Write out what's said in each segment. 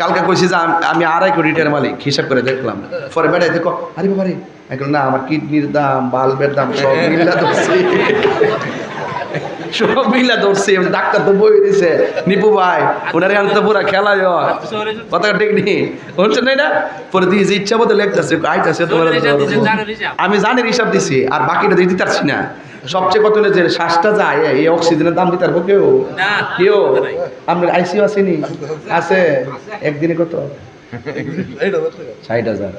কালকে কইছি যে আমি আড়াই কোটি টাকার মালিক হিসাব করে দেখলাম। পরে বেড়াই দেখো আরে বাবা রে। না আমার কিডনির দাম বাল্বের দাম সব মিলা ধরছি। সব মিলা ধরছি। আমি ডাক্তার তো বই দিছে নিপু ভাই ওনারে আমি তো পুরা হয়। কথা ঠিক নেই। বলছেন না। এটা পরে দিয়েছি ইচ্ছা মতো লেখতেছে আইতাছে তোমার আমি জানি হিসাব দিছি আর বাকিটা দিতে পারছি না। সবচেয়ে কত হলো যে শ্বাসটা যায় এই অক্সিজেনের দাম দিতে পারব কেউ কেউ আপনার আইসিউ আসেনি আছে একদিনে কত? ষাট হাজার।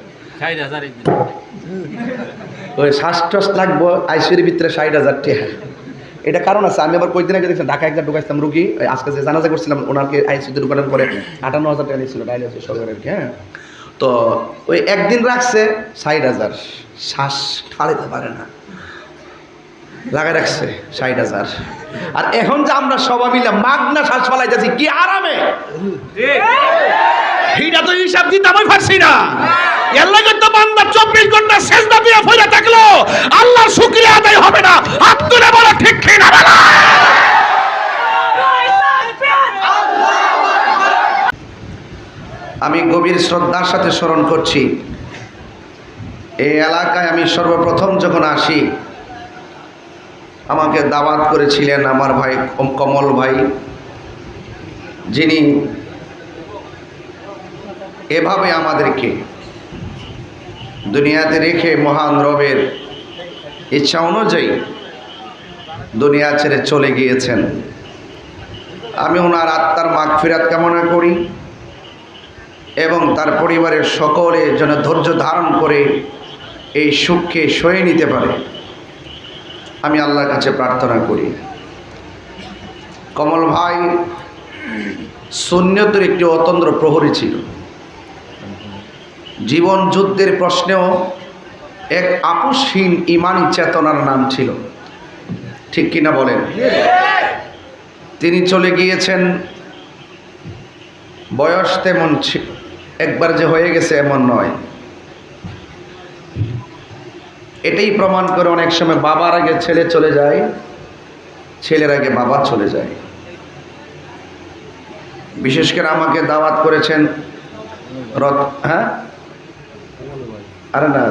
ওই শ্বাস টাস লাগবো আইসিউর ভিতরে ষাট হাজার টাকা এটা কারণ আছে আমি আবার কয়েকদিন আগে দেখছিলাম ঢাকা একবার ঢুকাইছিলাম রুগী আজকে যে জানাজা করছিলাম ওনাকে আইসিউতে ঢুকানোর পরে আটান্ন হাজার টাকা নিয়েছিল ডায়ালিসিস সরকারের হ্যাঁ। তো ওই একদিন রাখছে ষাট হাজার। শ্বাস ফালাইতে পারে না। লাগাই রাখছে, ষাট হাজার। আর এখন যে আমরা সবাই মিলে মাগনা শ্বাস ফালাইতেছি, কি আরামে? এইটা তো হিসাব দিতে আমি পারছি চব্বিশ ঘণ্টা আদায় হবে না। না আমি গভীর শ্রদ্ধার সাথে স্মরণ করছি। এই এলাকায় আমি সর্বপ্রথম যখন আসি আমাকে দাওয়াত করেছিলেন আমার ভাই কম- কমল ভাই। যিনি এভাবে আমাদেরকে দুনিয়াতে রেখে মহান রবের ইচ্ছা অনুযায়ী দুনিয়া ছেড়ে চলে গিয়েছেন। আমি ওনার আত্মার মাগফিরাত কামনা করি এবং তার পরিবারের সকলে যেন ধৈর্য ধারণ করে এই সুখকে সয়ে নিতে পারে। আমি আল্লাহর কাছে প্রার্থনা করি। কমল ভাই সুন্নতের একটি অতন্ত্র প্রহরী ছিল। জীবন যুদ্ধের প্রশ্নেও এক আপুসহীন ইমানি চেতনার নাম ছিল। ঠিক কিনা বলেন? তিনি চলে গিয়েছেন। বয়স তেমন একবার যে হয়ে গেছে এমন নয়। এটাই প্রমাণ করে অনেক সময় বাবার আগে ছেলে চলে যায়, ছেলের আগে বাবা চলে যায়। বিশেষ করে আমাকে দাওয়াত করেছেন রত হ্যাঁ? আরে না,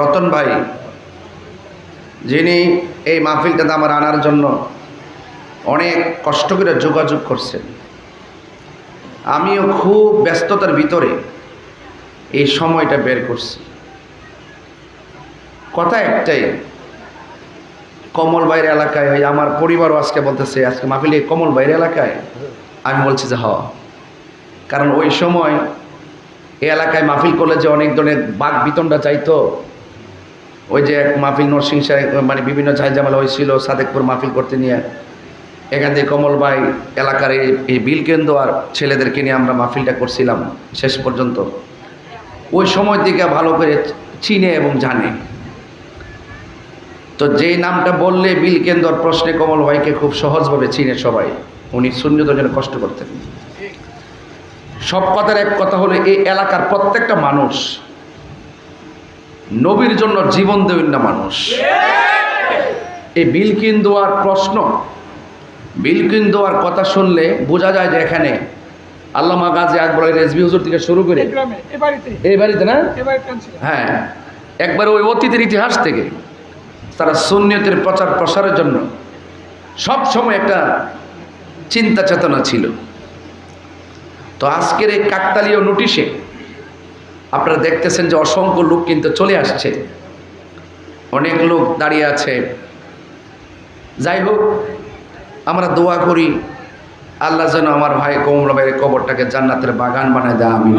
রতন ভাই, যিনি এই মাহফিলটাতে আমার আনার জন্য অনেক কষ্ট করে যোগাযোগ করছেন। আমিও খুব ব্যস্ততার ভিতরে এই সময়টা বের করছি। কথা একটাই, কমল বাইরে এলাকায় ওই আমার পরিবারও আজকে বলতেছে, আজকে মাহফিলে কমল বাইরে এলাকায়? আমি বলছি যে হ কারণ ওই সময় এই এলাকায় মাহফিল করলে যে অনেক ধরনের বাঘ বিতনটা চাইতো ওই যে এক মাহফিল নরসিং সাহেব মানে বিভিন্ন ঝাইঝামেলা হয়েছিল সাদেকপুর মাহফিল করতে নিয়ে। এখান থেকে কমল ভাই এলাকার এই এই বিল কেন্দ্র আর ছেলেদেরকে নিয়ে আমরা মাহফিলটা করছিলাম শেষ পর্যন্ত। ওই সময় থেকে ভালো করে চিনে এবং জানে। তো যেই নামটা বললে বিল কেন্দ্র প্রশ্নে কমল ভাইকে খুব সহজভাবে চিনে সবাই। উনি শূন্যতার জন্য কষ্ট করতেন। সব কথার এক কথা হলো এই এলাকার প্রত্যেকটা মানুষ নবীর জন্য জীবন দেবেন না মানুষ। এই বিলকিন দেওয়ার প্রশ্ন বিলকিন দেওয়ার কথা শুনলে বোঝা যায় যে এখানে আল্লামা গাজী আকবর রেজবি হুজুর থেকে শুরু করে এই বাড়িতে। না? হ্যাঁ একবার ওই অতীতের ইতিহাস থেকে। তারা সুন্নিয়তের প্রচার প্রসারের জন্য সব সময় একটা চিন্তা চেতনা ছিল। তো আজকের এই কাকতালীয় নোটিশে আপনারা দেখতেছেন যে অসংখ্য লোক কিন্তু চলে আসছে। অনেক লোক দাঁড়িয়ে আছে। যাই হোক, আমরা দোয়া করি, আল্লাহ যেন আমার ভাই কমল ভাইয়ের কবরটাকে জান্নাতের বাগান বানায় দেয় আমি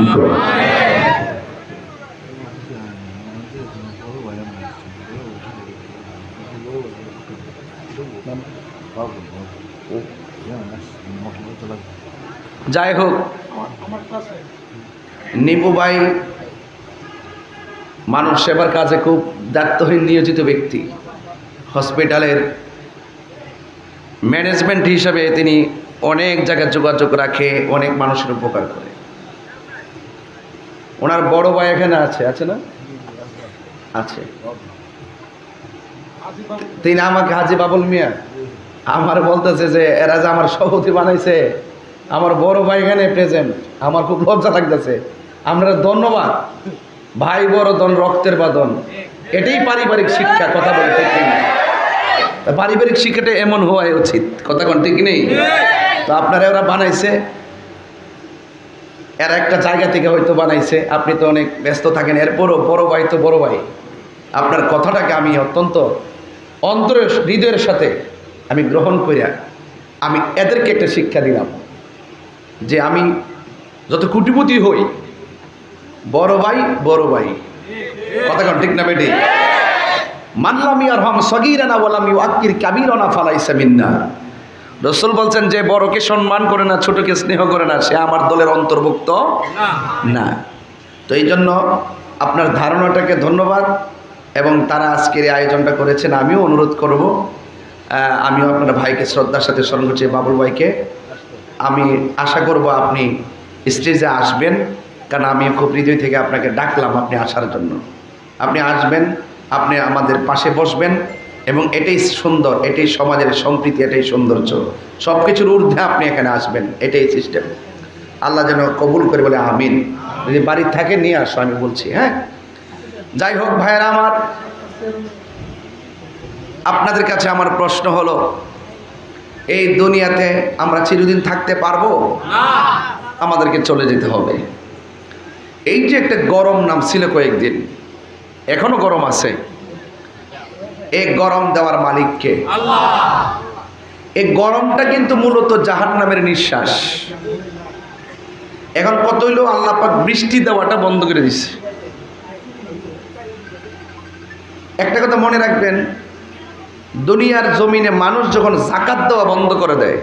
যাই হোক ভাই মানুষ সেবার কাজে খুব দায়িত্বহীন নিয়োজিত ব্যক্তি। হসপিটালের ম্যানেজমেন্ট হিসাবে তিনি অনেক জায়গায় যোগাযোগ রাখে, অনেক মানুষের উপকার করে। ওনার বড় ভাই এখানে আছে আছে না? আছে। তিনি আমাকে হাজি বাবুল মিয়া। আমার বলতেছে যে, এরা যে আমার সভাপতি বানাইছে আমার বড় ভাই এখানে প্রেজেন্ট আমার খুব লজ্জা লাগতেছে। আপনারা ধন্যবাদ। ভাই বড় দন রক্তের বাদন এটাই পারিবারিক শিক্ষা, কথা বলে ঠিক তা পারিবারিক শিক্ষাটা এমন হওয়াই উচিত। কথা কোন ঠিক নেই? তো আপনারা ওরা বানাইছে। এর একটা জায়গা থেকে হয়তো বানাইছে। আপনি তো অনেক ব্যস্ত থাকেন। এরপরও বড় ভাই তো বড় ভাই। আপনার কথাটাকে আমি অত্যন্ত অন্তরের, হৃদয়ের সাথে আমি গ্রহণ করিয়া আমি এদেরকে একটা শিক্ষা দিলাম। যে আমি যত কুটিপতি হই, বড় ভাই বড় ভাই। কথা কন, ঠিক না বেটি? মানলাম ইয়ার হম সগিরানা বলাম ইউ আক্কির কাবিরানা ফালাইসা মিন্না। রসুল বলছেন, যে বড়কে সম্মান করে না, ছোটকে স্নেহ করে না, সে আমার দলের অন্তর্ভুক্ত না। তো এই জন্য আপনার ধারণাটাকে ধন্যবাদ এবং তারা আজকের এই আয়োজনটা করেছেন। আমিও অনুরোধ করব আমিও আপনার ভাইকে শ্রদ্ধার সাথে স্মরণ করছি, বাবুল ভাইকে। আমি আশা করব আপনি স্টেজে আসবেন, কারণ আমি খুব হৃদয় থেকে আপনাকে ডাকলাম আপনি আসার জন্য। আপনি আসবেন, আপনি আমাদের পাশে বসবেন, এবং এটাই সুন্দর, এটাই সমাজের সম্প্রীতি, এটাই সৌন্দর্য। সব কিছুর ঊর্ধ্বে আপনি এখানে আসবেন, এটাই সিস্টেম আল্লাহ যেন কবুল করে বলে আমিন। যদি বাড়ি থাকে, নিয়ে আসো, আমি বলছি হ্যাঁ? যাই হোক ভাইয়েরা আমার, আপনাদের কাছে আমার প্রশ্ন হলো এই দুনিয়াতে আমরা চিরদিন থাকতে পারব? আমাদেরকে চলে যেতে হবে। এই যে একটা গরম নাম ছিল কয়েকদিন এখনও গরম আছে। এই গরম দেওয়ার মালিককে? এই গরমটা কিন্তু মূলত জাহান নামের নিঃশ্বাস। এখন কত হইল? আল্লাহ পাক বৃষ্টি দেওয়াটা বন্ধ করে দিছে। একটা কথা মনে রাখবেন দুনিয়ার জমিনে মানুষ যখন জাকাত দেওয়া বন্ধ করে দেয়,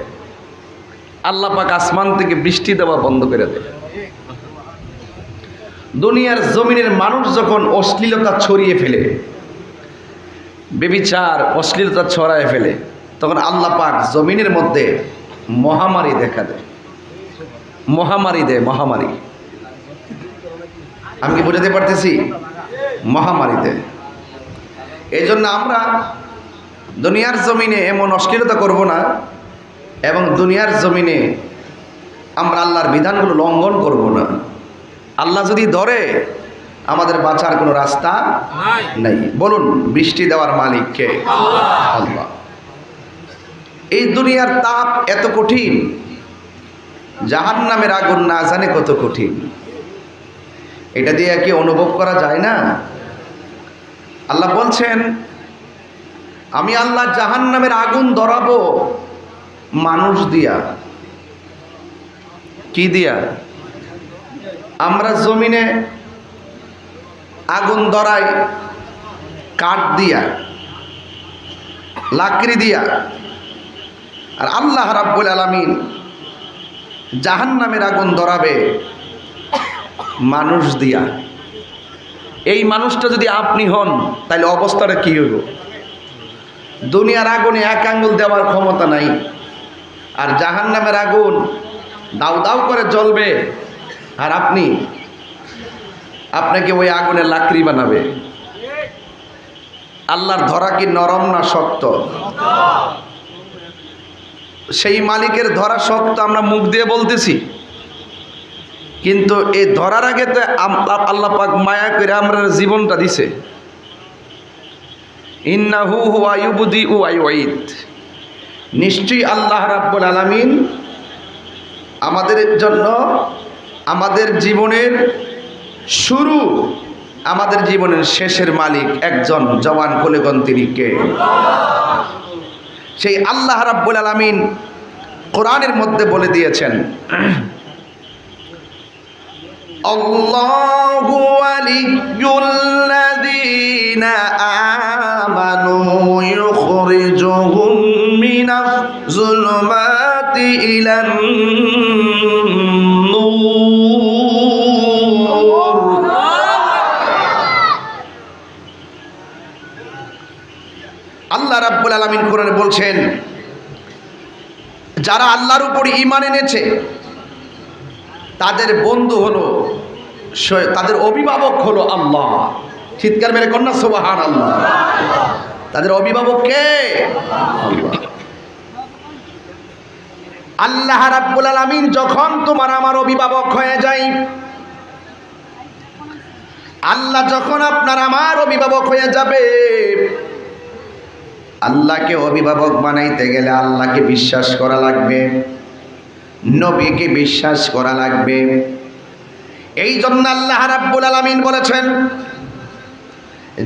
আল্লাহ পাক আসমান থেকে বৃষ্টি দেওয়া বন্ধ করে দেয়। দুনিয়ার জমিনের মানুষ যখন অশ্লীলতা ছড়িয়ে ফেলে, বেবিচার, অশ্লীলতা ছড়ায় ফেলে, তখন আল্লাহ পাক জমিনের মধ্যে মহামারী দেখা দেয়। মহামারী দেয়, মহামারী। আমি কি বোঝাতে পারতেছি? মহামারী দেয়। এই জন্য আমরা দুনিয়ার জমিনে এমন অশ্লীলতা করব না এবং দুনিয়ার জমিনে আমরা আল্লাহর বিধানগুলো লঙ্ঘন করব না। আল্লাহ যদি ধরে আমাদের বাঁচার কোনো রাস্তা নেই। বলুন বৃষ্টি দেওয়ার মালিককে? আল্লাহ। এই দুনিয়ার তাপ এত কঠিন জাহান নামের আগুন না জানে কত কঠিন। এটা দিয়ে কি অনুভব করা যায় না? আল্লাহ বলছেন আমি আল্লাহ জাহান নামের আগুন ধরাবো। মানুষ দিয়া। কি দিয়া? আমরা জমিনে আগুন ধরাই, কাঠ দিয়া, লাকড়ি দিয়া। আর আল্লাহ রাব্বুল আলামিন জাহান নামের আগুন ধরাবে মানুষ দিয়া। এই মানুষটা যদি আপনি হন, তাহলে অবস্থাটা কি হইব? দুনিয়ার আগুনে এক আঙ্গুল দেওয়ার ক্ষমতা নাই। আর জাহান নামের আগুন দাউ দাউ করে জ্বলবে। আর আপনি, আপনাকে ওই আগুনে লাকড়ি বানাবে। আল্লাহর ধরা কি নরম না শক্ত? সেই মালিকের ধরা শক্ত আমরা মুখ দিয়ে বলতেছি। কিন্তু এই ধরার আগে তো আল্লাহ পাক মায়া করে আমরা জীবনটা দিছে। ইন্নাহু নিশ্চয়ই আল্লাহ রাব্বুল আলামিন আমাদের জন্য আমাদের জীবনের শুরু, আমাদের জীবনের শেষের মালিক একজন জওয়ান কোলেগন তিনি কে? সেই আল্লাহ রাব্বুল আলামিন কোরআনের মধ্যে বলে দিয়েছেন الله ولي الذين آمنوا يخرجهم من الظلمات إلى النور আল্লাহ রাব্বুল আলামিন কোরআনে বলছেন যারা আল্লাহর উপর ঈমান এনেছে তাদের বন্ধু হলো স- তাদের অভিভাবক হলো আল্লাহ। চিৎকার মেরে কন্যা সোবাহান আল্লাহ তাদের অভিভাবক কে? আল্লাহ রাব্বুল আলামিন যখন তোমার আমার অভিভাবক হয়ে যায়, আল্লাহ যখন আপনার আমার অভিভাবক হয়ে যাবে, আল্লাহকে অভিভাবক বানাইতে গেলে আল্লাহকে বিশ্বাস করা লাগবে, নবীকে বিশ্বাস করা লাগবে। এই জন্য আল্লাহ রাব্বুল আলামিন বলেছেন,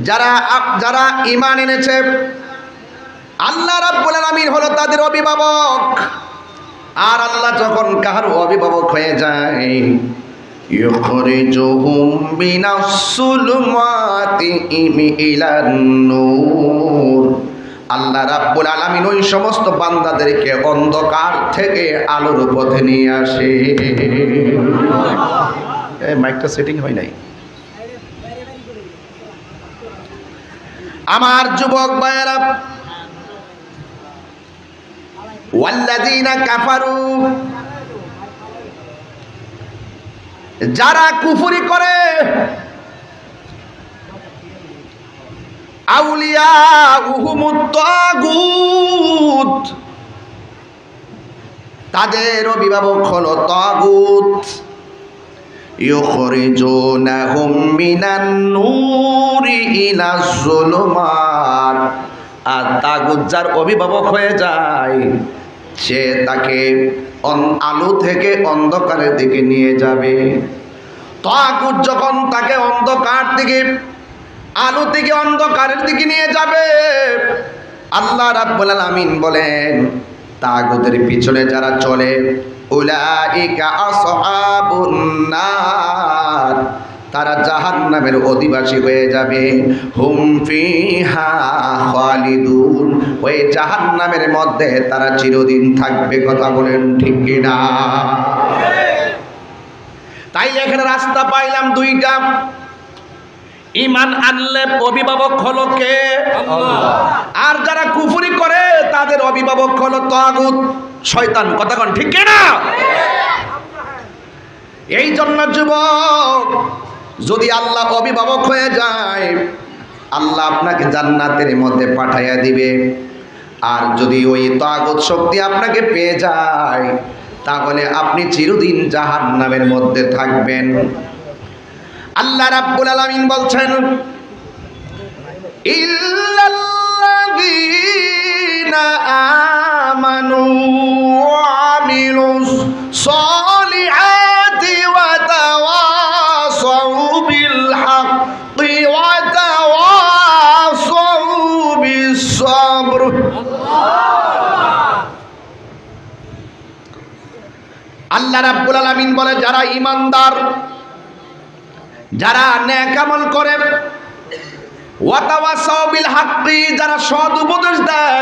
যারা যারা ঈমান এনেছে, আল্লাহ রাব্বুল আলামিন হলো তাদের অভিভাবক। আর আল্লাহ যখন কাহার অভিভাবক হয়ে যায় আল্লাহ রাব্বুল আলামিন ওই সমস্ত বান্দাদেরকে অন্ধকার থেকে আলোর পথে নিয়ে আসে। মাইকটা সেটিং হয় নাই। আমার যুবক ভাইয়েরা যারা কুফরি করে আউলিয়া তাদের অভিভাবক হলো তাগুত। ইউখরিজুনাহুম মিনান নূরি ইলাজ যুলুমাত আর তাগুত যার অভিভাবক হয়ে যায়, সে তাকে আলো থেকে অন্ধকারের দিকে নিয়ে যাবে। তাগুত যখন তাকে অন্ধকার থেকে আলো থেকে অন্ধকারের দিকে নিয়ে যাবে, আল্লাহ রাব্বুল আলামিন বলেন তাগুতের পিছনে যারা চলে উলাইকা আসহাবুন নার। তারা জাহান্নামের অধিবাসী হয়ে যাবে। হুম ফিহা খালিদুন। ওই জাহান্নামের মধ্যে তারা চিরদিন থাকবে কথা বলেন ঠিক কিনা? তাই এখানে রাস্তা পাইলাম দুইটা। ইমান আনলে অভিভাবক হলো কে? আর যারা কুফুরি করে তাদের অভিভাবক হলো তাগুত। শয়তান, কথা কন, ঠিক না এই জন্য যুবক, যদি আল্লাহ অভিভাবক হয়ে যায়, আল্লাহ আপনাকে জান্নাতের মধ্যে পাঠাইয়া দিবে। আর যদি ওই তাগত শক্তি আপনাকে পেয়ে যায়, তাহলে আপনি চিরদিন জাহান্নামের মধ্যে থাকবেন। আল্লাহ রাব্বুল আলামিন বলছেন, ইল্লাল্লাযীনা সলিহাতি ওয়া তাওয়াসাউ বিল, যারা ঈমানদার, যারা ন্যাক আমল করে ওয়াতাওয়াসাও বিল হাক্কি, যারা সৎ উপদেশ দেয়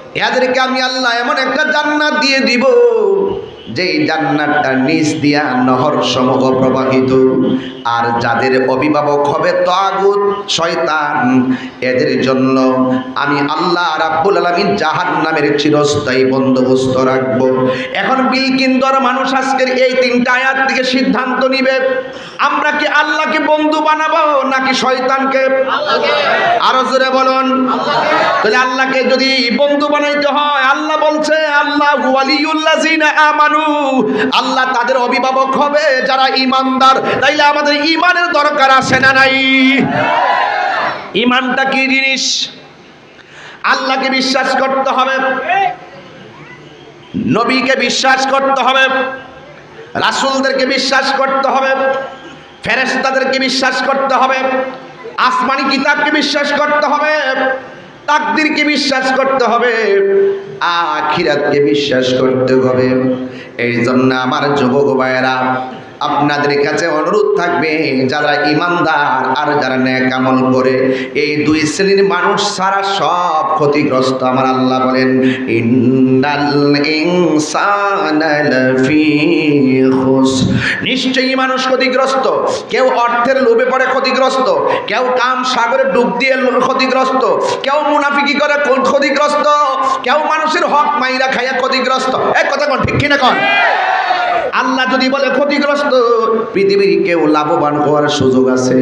এদেরকে আমি আল্লাহ এমন একটা জান্নাত দিয়ে দিব। যেই জান্নাতটা নিচ দিয়া নহর সমূহ প্রবাহিত আর যাদের অভিভাবক হবে তাগুত শয়তান এদের জন্য আমি আল্লাহ রাব্বুল আলামিন জাহান্নামের চিরস্থায়ী বন্দোবস্ত রাখব। এখন বিলকিন্দর মানুষ আজকের এই তিনটা আয়াত থেকে সিদ্ধান্ত নিবে আমরা কি আল্লাহকে বন্ধু বানাবো নাকি শয়তানকে? আরও জোরে বলুন। তাহলে আল্লাহকে যদি বন্ধু বানাইতে হয় আল্লাহ বলছে আল্লাহ আমানু আল্লাহ তাদের অভিভাবক হবে, যারা ঈমানদার। তাইলে আমাদের ঈমানের দরকার আছে না নাই? ঈমানটা কি জিনিস? আল্লাহকে বিশ্বাস করতে হবে, নবীকে বিশ্বাস করতে হবে, রাসূলদেরকে বিশ্বাস করতে হবে, ফেরেশতাদেরকে বিশ্বাস করতে হবে, আসমানি কিতাবকে বিশ্বাস করতে হবে, তাকদিরকে বিশ্বাস করতে হবে, আখিরাতকে বিশ্বাস করতে হবে। এই জন্য আমার যুবক ভাইয়েরা আপনাদের কাছে অনুরোধ থাকবে, যারা ইমানদার আর যারা ন্যাক আমল করে, এই দুই শ্রেণির মানুষ সারা সব ক্ষতিগ্রস্ত। আমার আল্লাহ বলেন নিশ্চয়ই মানুষ ক্ষতিগ্রস্ত। কেউ অর্থের লোভে পড়ে ক্ষতিগ্রস্ত। কেউ কাম সাগরে ডুব দিয়ে ক্ষতিগ্রস্ত। কেউ মুনাফিকি করে ক্ষতিগ্রস্ত। কেউ মানুষের হক মাইরা খাইয়া ক্ষতিগ্রস্ত। এক কথা কোন ঠিক কিনা কোন? আল্লাহ যদি বলে ক্ষতিগ্রস্ত, পৃথিবীর কেউ লাভবান হওয়ার সুযোগ আছে।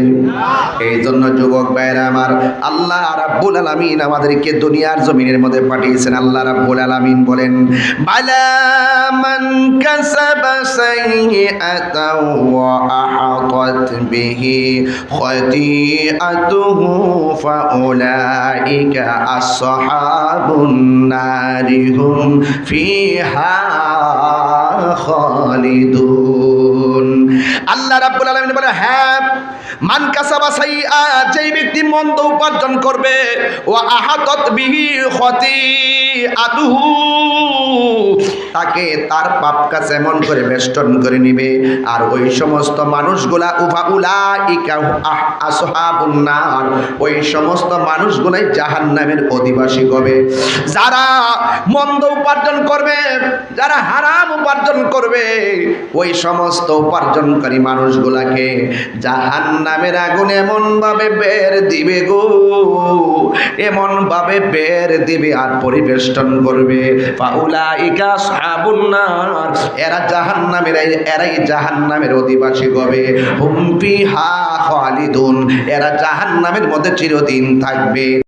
এই জন্য যুবক ভাইরা আমার, আল্লাহ রাব্বুল আলামিন আমাদেরকে দুনিয়ার জমিনের মধ্যে পাঠিয়েছেন। আল্লাহ রাব্বুল আলামিন বলেন, বালা মান কাসাবা সাইয়্যাতাও ওয়া আহাতাত বিহি খাতিআতুহু ফাউলাইকা আসহাবুন নারি হুম ফিহা খালিদুন। আল্লাহ রাব্বুল আলামিন বলে হ্যাঁ মান কাসাবা সাইয়্যা যেই ব্যক্তি মন্দ উপার্জন করবে ও আহাতত বিহি খতিআতুহু তাকে তার পাপ এমন করে বেষ্টন করে নিবে। আর ওই সমস্ত মানুষগুলা উভা উলাইকা আহ- আসহাবুন নার, ওই সমস্ত মানুষগুলাই জাহান্নামের অধিবাসী হবে। যারা মন্দ উপার্জন করবে, যারা হারাম উপার্জন করবে, ওই সমস্ত উপার্জনকারী মানুষগুলাকে জাহান্নামের আগুন এমন ভাবে বের দিবে গো। এমন ভাবে বের দিবে আর পরিবেষ্টন করবে। পাউলাইকা সাহাবুন নার। এরা জাহান্নামের এরাই জাহান্নামের অধিবাসী হবে হুম ফিহা খালিদুন। এরা জাহান্নামের মধ্যে চিরদিন থাকবে।